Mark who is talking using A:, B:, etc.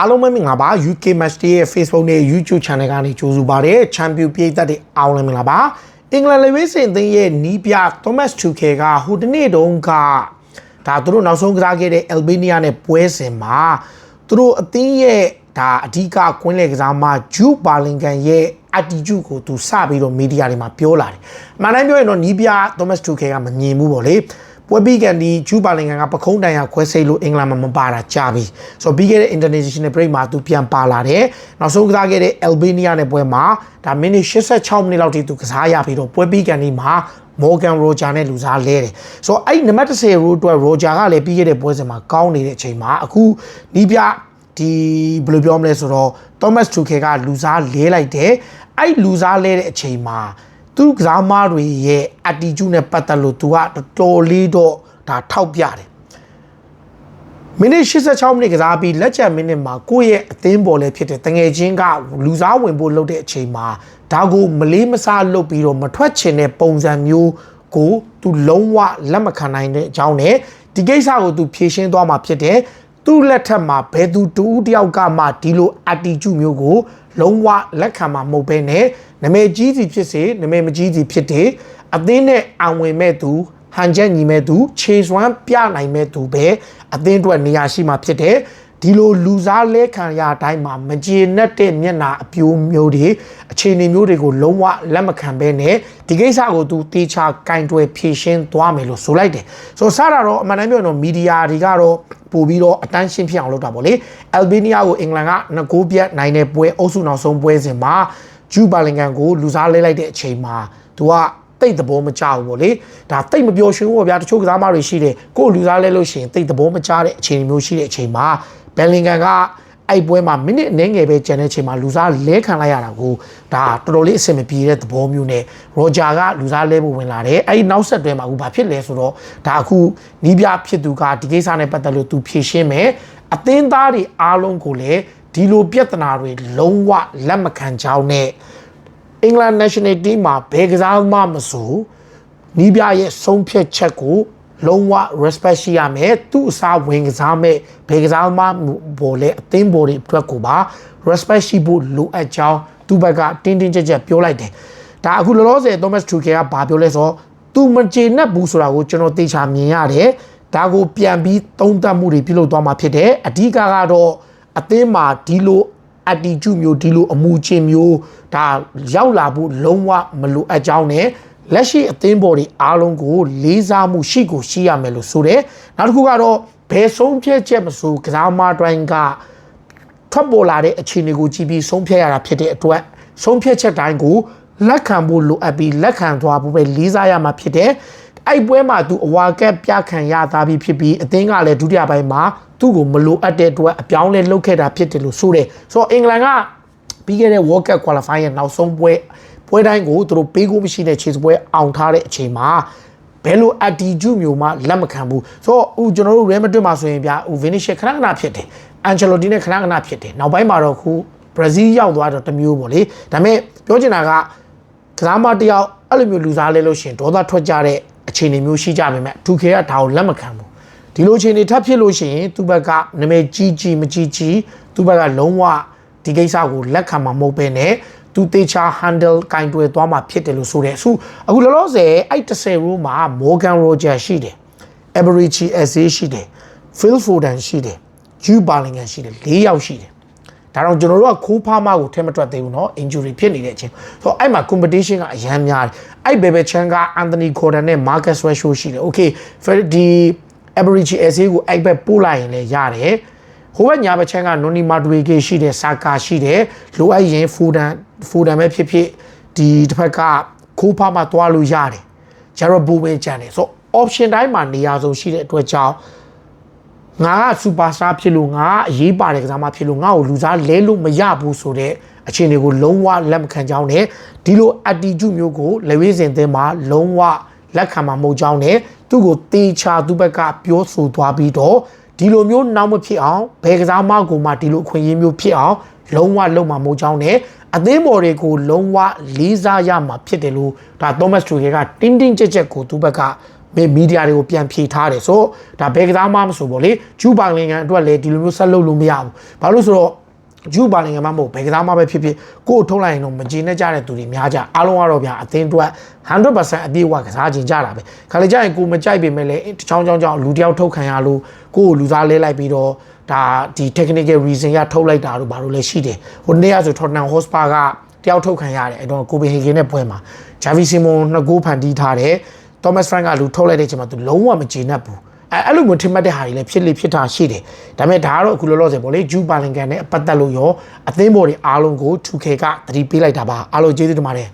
A: အားလုံးပဲမင်္ဂလာပါ UK Match Day ရဲ့ Facebook နဲ့ YouTube Channel ကနေကြိုဆိုပါရစေချန်ပီယံပြည်သက်တွေအားလုံးမင်္ဂလာပါအင်္ဂလန်လေဝေးစင်သင်းရဲ့နီးပြ Thomas Tuchel ကဟိုတနေ့တုန်းကဒါသူတို့နောက်ဆုံးကစားခဲ့တဲ့ Albania နဲ့ပွဲစဉ်မှာသူတို့အသင်းရဲ့ဒါအဓိကကွင်းလေကစားမ Jude Bellingham ရဲ့ attitude ကိုသူစပြီးတော့မီဒီယာတွေမှာပြောလာတယ်။မှန်တိုင်းပြောရင်တော့နီးပြ Thomas Tuchel ကမမြင်ဘူးပေါ့လေ။ ပွဲပြီးကန်ဒီဂျူပါလင်ကန်ကပခုံးတန်ရခွဲစိတ်လို့အင်္ဂလန်မှာမပါတာကြာပြီဆိုတော့ပြီးခဲ့တဲ့ international break မှာသူပြန်ပါလာတယ်နောက်ဆုံးကစားခဲ့တဲ့ Albania နဲ့ပွဲမှာဒါမိနစ်86မိနစ်လောက်ထိသူကစားရပြီးတော့ပွဲပြီးကန်ဒီမှာ Morgan Roger နဲ့လူစားလဲတယ်ဆိုတော့အဲ့နံပါတ်10 row အတွက် Roger ကလည်းပြီးခဲ့တဲ့ပွဲစဉ်မှာကောင်းနေတဲ့အချိန်မှာအခုနီးပြဒီဘယ်လိုပြောမလဲဆိုတော့ Thomas Tuchel ကလူစားလဲလိုက်တယ်အဲ့လူစားလဲတဲ့အချိန်မှာ သူကစားမတွေရဲ့ attitude နဲ့ပတ်သက်လို့သူကတော်တော်လေးတော့ဒါထောက်ပြတယ်မိနစ်86မိနစ်ကစားပြီးလက်ချက်မိနစ်မှာကိုယ့်ရဲ့အသင်းပေါ်လည်းဖြစ်တဲ့တငယ်ချင်းကလူစားဝင်ဖို့လုပ်တဲ့အချိန်မှာဒါကိုမလေးမစားလုပ်ပြီးတော့မထွက်ချင်တဲ့ပုံစံမျိုးကိုသူလုံးဝလက်မခံနိုင်တဲ့အကြောင်းနဲ့ဒီကိစ္စကိုသူဖြေရှင်းသွားမှာဖြစ်တယ် သူ့လက်ထက်မှာဘယ်သူတူတယောက်ကမှဒီလို attitude မျိုးကို လုံးဝလက်ခံမှာမဟုတ်ဘဲနဲ့နမဲကြီးစီဖြစ်စေနမဲမကြီးစီဖြစ်တယ်အသင်းနဲ့အံဝင်မဲ့သူဟန်ချက်ညီမဲ့သူ ခြေစွမ်းပြနိုင်မဲ့သူပဲအသင်းအတွက်နေရာရှိမှာဖြစ်တယ် ဒီလိုလူစားလဲခံရအတိုင်းမှာမကျေနပ်တဲ့မျက်နာအပြိုးမျိုးတွေအခြေအနေမျိုးတွေကိုလုံးဝလက်မခံဘဲနဲ့ဒီကိစ္စကိုသူတေချာကင်တွယ်ဖြေရှင်းသွားမယ်လို့ဆိုလိုက်တယ်ဆိုတော့စတာတော့အမှန်တမ်းပြောရင်တော့မီဒီယာတွေကတော့ပို့ပြီးတော့အတန်းရှင်းဖြစ်အောင်လုပ်တာပေါ့လေအယ်ဘေးနီးယားကိုအင်္ဂလန်ကငကိုးပြတ်နိုင်တဲ့ပွဲအုပ်စုနောက်ဆုံးပွဲစဉ်မှာဂျူဘာလင်ကန်ကိုလူစားလဲလိုက်တဲ့အချိန်မှာသူကတိတ်သဘောမကျဘူးပေါ့လေဒါတိတ်မပြောရွှင်ဘူးဗျာတချို့ကစားမတွေရှိတယ်ကိုယ်လူစားလဲလို့ရှိရင်တိတ်သဘောမကျတဲ့အခြေအနေမျိုးရှိတဲ့အချိန်မှာ ဘယ်လင်ကန်ကအဲ့ပွဲမှာမိနစ်အနည်းငယ်ပဲကျန်တဲ့အချိန်မှာလူစားလဲခံလိုက်ရတာကိုဒါတော်တော်လေးအဆင်မပြေတဲ့သဘောမျိုးနဲ့ရောဂျာကလူစားလဲဖို့ဝင်လာတယ်အဲ့ဒီနောက်ဆက်တွဲမှာအခုဘာဖြစ်လဲဆိုတော့ဒါအခုနီးပြဖြစ်သူကဒီကိစ္စနဲ့ပတ်သက်လို့သူဖြေရှင်းမယ်အသင်းသားတွေအားလုံးကိုလည်းဒီလိုပြဿနာတွေလုံးဝလက်မခံကြောင်းနဲ့အင်္ဂလန် national team မှာဘယ်ကစားမှမဆိုနီးပြရဲ့ဆုံးဖြတ်ချက်ကို လုံးဝ respect ရှိရမယ်သူ့အစားဝင်ကစားမဲ့ဘယ်ကစားမှဘော်လဲအသင်းဘော်တွေအတွက်ကိုပါ respect ရှိဖို့လိုအပ်ကြောင်းသူ့ဘက်ကတင်းတင်းကြပ်ကြပ်ပြောလိုက်တယ်ဒါအခုလောလောဆယ် Thomas Tuchel ကဘာပြောလဲဆိုတော့သူမကျေနပ်ဘူးဆိုတာကိုကျွန်တော်သေချာမြင်ရတယ်ဒါကိုပြန်ပြီးသုံးသပ်မှုတွေပြုလုပ်သွားမှာဖြစ်တယ်အဓိကကတော့အသင်းမှာဒီလို attitude မျိုးဒီလိုအမှုချင်းမျိုးဒါရောက်လာဖို့လုံးဝမလိုအပ်ကြောင်းနဲ့ လက်ရှိအသင်းပေါ်တွေအားလုံးကိုလေးစားမှုရှိကိုရှိရမယ်လို့ဆိုတယ်နောက်တစ်ခုကတော့ဘယ်ဆုံးဖြတ်ချက်မဆိုကစားမတိုင်းကထွက်ပေါ်လာတဲ့အခြေအနေကိုကြည့်ပြီးဆုံးဖြတ်ရတာဖြစ်တဲ့အတွက်ဆုံးဖြတ်ချက်တိုင်းကိုလက်ခံဖို့လိုအပ်ပြီးလက်ခံသွားဖို့ပဲလေးစားရမှာဖြစ်တယ်အဲ့ပွဲမှာသူအဝါကက်ပြခံရသားပြီးဖြစ်ပြီးအသင်းကလည်းဒုတိယပိုင်းမှာသူ့ကိုမလိုအပ်တဲ့အတွက်အပြောင်းလဲလုပ်ခဲ့တာဖြစ်တယ်လို့ဆိုတယ်ဆိုတော့အင်္ဂလန်က ပြီးခဲ့တဲ့ World Cup Qualify ရဲ့နောက်ဆုံးပွဲပွဲတိုင်းကိုသူတို့ပေးကိုမရှိတဲ့ခြေစပွဲအောင်ထားတဲ့အချိန်မှာဘယ်လို attitude မျိုးမှလက်မခံဘူးဆိုတော့ဦးကျွန်တော်တို့ Real Madrid မှာဆိုရင်ဗျာဦး Vinicius ခဏခဏဖြစ်တယ် Ancelotti နဲ့ခဏခဏဖြစ်တယ်နောက်ပိုင်းမှာတော့ခု Brazil ရောက်သွားတော့တမျိုးပေါ့လေဒါပေမဲ့ပြောချင်တာကကစားမတယောက်အဲ့လိုမျိုးလူစားလဲလို့ရှင်ဒေါသထွက်ကြတဲ့အခြေအနေမျိုးရှိကြပေမဲ့သူခေကဒါကိုလက်မခံဘူးဒီလိုအခြေအနေထပ်ဖြစ်လို့ရှိရင်သူ့ဘက်ကနာမည်ကြီးကြီးမကြီးကြီးသူ့ဘက်ကလုံးဝ ဒီကိစ္စကိုလက်ခံမှာမဟုတ်ဘဲနဲ့သူတေချာ handle ကင်တွယ်သွားမှာဖြစ်တယ်လို့ဆိုတယ်အခုအခုလောလောဆယ်အဲ့30 row မှာ Morgan Roger ရှိတယ် Eberichi SA ရှိတယ် Phil Foden ရှိတယ် Jude Bellingham ရှိတယ်၄ယောက်ရှိတယ်ဒါတော့ကျွန်တော်တို့ကခိုးဖားမကိုထဲမတွက်သေးဘူးเนาะ injury ဖြစ်နေတဲ့အချိန်ဆိုတော့အဲ့မှာ competition ကအရန်များတယ်အဲ့ဘယ်ဘယ်ချန်က Anthony Gordon နဲ့ Marcus Rashford ရှိတယ် okay ဒီ Eberichi SA ကိုအဲ့ဘက်ပို့လိုက်ရင်လည်းရတယ် ဟိုဘက်ညာဘက်ချမ်းကနိုနီမာဒွေကေရှိတယ်ဆာကာရှိတယ်လိုအပ်ရင်ဖူဒန်ဖူဒန်ပဲဖြစ်ဖြစ်ဒီတစ်ဖက်ကခိုးဖားမှသွားလို့ရတယ်ဂျာရဘူပဲကြံတယ်ဆို option တိုင်းမှာနေရာဆုံးရှိတဲ့အတွက်ကြောင့်ငါကစူပါစတာဖြစ်လို့ငါအရေးပါတဲ့ကစားမဖြစ်လို့ငါ့ကိုလူစားလဲလို့မရဘူးဆိုတဲ့အခြေအနေကိုလုံးဝလက်မခံကြောင်းနဲ့ဒီလို attitude မျိုးကိုလက်ဝဲစဉ်သင်းမှာလုံးဝလက်ခံမှာမဟုတ်ကြောင်းနဲ့သူ့ကိုတေချာသူ့ဘက်ကပြောဆိုသွားပြီးတော့ ဒီလိုမျိုးနောက်မဖြစ်အောင်ဘယ်ကစားမကိုမှဒီလိုအခွင့်အရေးမျိုးဖြစ်အောင်လုံးဝလုံးမှာမဟုတ်ကြောင်းနဲ့အသင်းပေါ်တွေကိုလုံးဝလေးစားရမှာဖြစ်တယ်လို့ဒါ Thomas Tuchel ကတင်းတင်းကြပ်ကြပ်ကိုသူ့ဘက်ကမေမီဒီယာတွေကိုပြန်ဖြေထားတယ်ဆိုဒါဘယ်ကစားမှမဆိုပေါ့လေဂျူပါလင်ကန်အတွက်လည်းဒီလိုမျိုးဆက်လုပ်လို့မရဘူးဘာလို့ဆိုတော့ ဂျူပါလင်ကန်မှမဟုတ်ဘယ်ကစားမှပဲဖြစ်ဖြစ်ကိုယ်ထုတ်လိုက်ရင်တော့မကြည်နဲ့ကြတဲ့သူတွေများကြအားလုံးကတော့ဗျာအသင်းအတွက်100%အပြည့်အဝကစားခြင်းကြတာပဲခါလေကြရင်ကိုမကြိုက်ပေမဲ့လည်းတချောင်းချောင်းချောင်းလူတယောက်ထုတ်ခံရလို့ကိုယ်ကိုလူသားလဲလိုက်ပြီးတော့ဒါဒီ technical reason ရထုတ်လိုက်တာတို့ဘာလို့လဲရှိတယ်ဟိုနေ့ကဆို Tottenham Hotspur ကတယောက်ထုတ်ခံရတယ်အဲ့တော့ကိုပင်ဟေဂင်နဲ့ပွဲမှာ Javi Simon နှစ်ဂိုးဖန်တီးထားတယ် Thomas Frank ကလူထုတ်လိုက်တဲ့အချိန်မှာသူလုံးဝမကျေနပ်ဘူး အဲအဲ့လိုမျိုးထင်မှတ်တဲ့ဟာတွေလည်းဖြစ်လေဖြစ်တာရှိတယ်ဒါပေမဲ့ဒါကတော့အခုလောလောဆယ်ပေါ့လေဂျူပါလင်ကန်နဲ့ပတ်သက်လို့ရောအသင်းပေါ်တွေအားလုံးကို 2K ကသတိပေးလိုက်တာပါအားလုံးကျေးဇူးတင်ပါတယ်